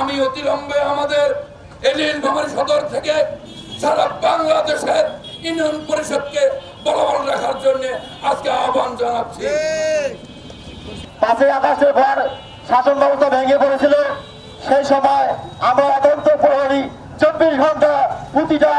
আমি অতিলম্বে আমাদের এলিন ভবন সদর থেকে সারা বাংলাদেশের ইউনিয়ন পরিষদকে বলবল রাখার জন্য আজকে আহ্বান জানাচ্ছি। পাশে আগস্টের পর শাসন ব্যবস্থা ভেঙে পড়েছিল। সেই সময় আমরা অত্যন্ত প্রহরী, চব্বিশ ঘণ্টা প্রতিটা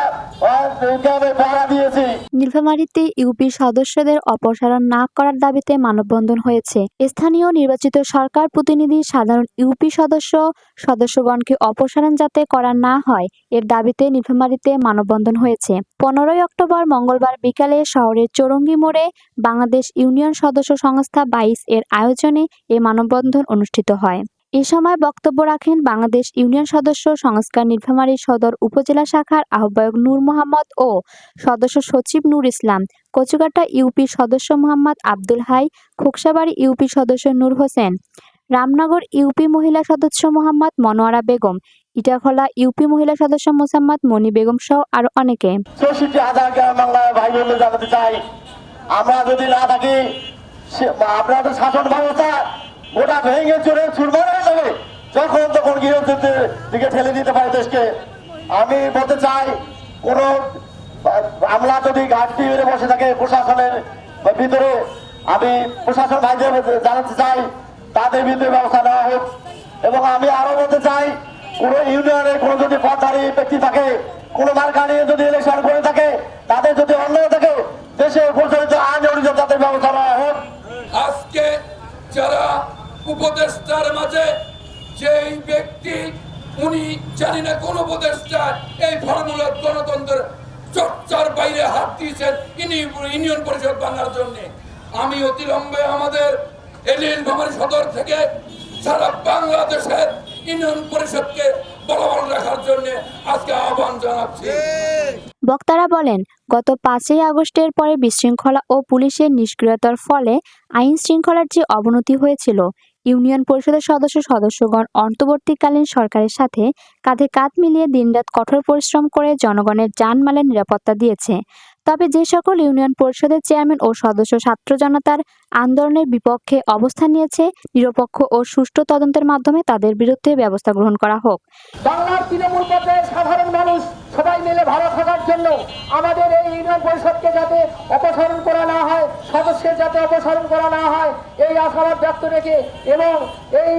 নীলফামারীতে ইউপি সদস্যদের অপসারণ না করার দাবিতে মানববন্ধন হয়েছে। স্থানীয় নির্বাচিত সরকার প্রতিনিধি সাধারণ ইউপি সদস্য সদস্যগণকে অপসারণ যাতে করা না হয়, এর দাবিতে নীলফামারীতে মানববন্ধন হয়েছে। পনেরোই অক্টোবর মঙ্গলবার বিকালে শহরের চৌরঙ্গি মোড়ে বাংলাদেশ ইউনিয়ন সদস্য সংস্থা বাইশ এর আয়োজনে এ মানববন্ধন অনুষ্ঠিত হয়। এ সময় বক্তব্য রাখেন বাংলাদেশ ইউনিয়ন সদস্য সংস্কার নীলফামারী সদর উপজেলা শাখার আহ্বায়ক নূর মোহাম্মদ ও সদস্য সচিব নূর ইসলাম, কচুকাটা ইউপি সদস্য মোহাম্মদ আব্দুল হাই, খোকসাবাড়ি ইউপি সদস্য নূর হোসেন, রামনগর ইউপি মহিলা সদস্য মোহাম্মদ মনোয়ারা বেগম ইটাখলা ইউপি মহিলা সদস্য মোসাম্মদ মনি বেগম সহ আরও অনেকে। আমরা যদি না থাকি, সে- আপনাদের শাসন ব্যবস্থা গোটা ভেঙে চড়ে চুরমার হয়ে যাবে। যখন তখন গৃহযুদ্ধের দিকে ঠেলে দিতে পারে দেশকে। আমি বলতে চাই, কোন আমলা যদি ঘাটতি মেরে বসে থাকে প্রশাসনের ভিতরে, আমি প্রশাসন ভাইদের জানাতে চাই, তাদের বিরুদ্ধে ব্যবস্থা নেওয়া হোক। এবং আমি আরও বলতে চাই, কোন ইউনিয়নে কোন যদি পদধারী ব্যক্তি থাকে, কোন মার্কা নিয়ে যদি ইলেকশন করে থাকে, তাদের যদি অন্যায় থাকে উপদেষ্টার মাঝে যেই ব্যক্তি, উনি জানি না কোন উপদেষ্টা, এই ফর্মুলার গণতন্ত্রের চর্চার বাইরে হাত দিয়েছেন ইনি ইউনিয়ন পরিষদ বাংলার জন্য। আমি অতিলম্বে আমাদের এলিন ভ্রমণ সদর থেকে সারা বাংলাদেশের ইউনিয়ন পরিষদকে বলবৎ রাখার জন্য আজকে আহ্বান জানাচ্ছি। বক্তারা বলেন, গত পাঁচই আগস্টের পরে বিশৃঙ্খলা ও পুলিশের নিষ্ক্রিয়তার ফলে আইন শৃঙ্খলার যে অবনতি হয়েছিল ইউনিয়ন পরিষদের সদস্য সদস্যগণ অন্তর্বর্তীকালীন সরকারের সাথে কাঁধে কাঁধ মিলিয়ে দিনরাত কঠোর পরিশ্রম করে জনগণের জানমালের নিরাপত্তা দিয়েছে। তবে যে সকল ইউনিয়ন পরিষদের চেয়ারম্যান ও সদস্য ছাত্র জনতার আন্দোলনের বিপক্ষে অবস্থান নিয়েছে, নিরপেক্ষ ও সুষ্ঠু তদন্তের মাধ্যমে তাদের বিরুদ্ধে ব্যবস্থা গ্রহণ করা হোক। বাংলার তৃণমূল পর্যায়ে সাধারণ মানুষ সবাই মিলে ভালো থাকার জন্য আমাদের এই ইউনিয়ন পরিষদকে যাতে অপসারণ করা না হয়, সদস্যের যাতে অপসারণ করা না হয়, এই আশাবাদ ব্যক্ত রেখে এবং এই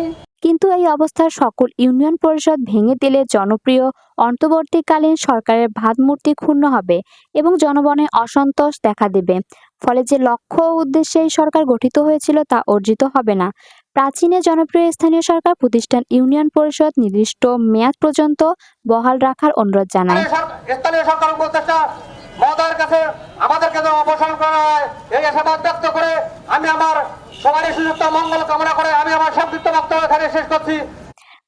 কিন্তু এই অবস্থার সকল ইউনিয়ন পরিষদ ভেঙে দিলে জনপ্রিয় অন্তর্বর্তীকালীন সরকারের ভাবমূর্তি ক্ষুণ্ণ হবে এবং জনগণে অসন্তোষ দেখা দেবে। ফলে যে লক্ষ্য ও উদ্দেশ্যে এই সরকার গঠিত হয়েছিল তা অর্জিত হবে না। প্রাচীনে জনপ্রিয় স্থানীয় সরকার প্রতিষ্ঠান ইউনিয়ন পরিষদ নির্দিষ্ট মেয়াদ পর্যন্ত বহাল রাখার অনুরোধ জানায়। কাছে অপসারণ করা হয়, এই করে আমি আমার সবারই সুযুক্ত মঙ্গল কামনা করে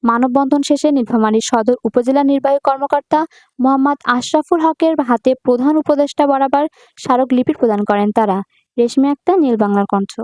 মানববন্ধন শেষে নীলফামারী সদর উপজেলা নির্বাহী কর্মকর্তা মোহাম্মদ আশরাফুল হকের হাতে প্রধান উপদেষ্টা বরাবর স্মারক লিপি প্রদান করেন তারা। রেশমি আক্তার, নীল বাংলার কণ্ঠ।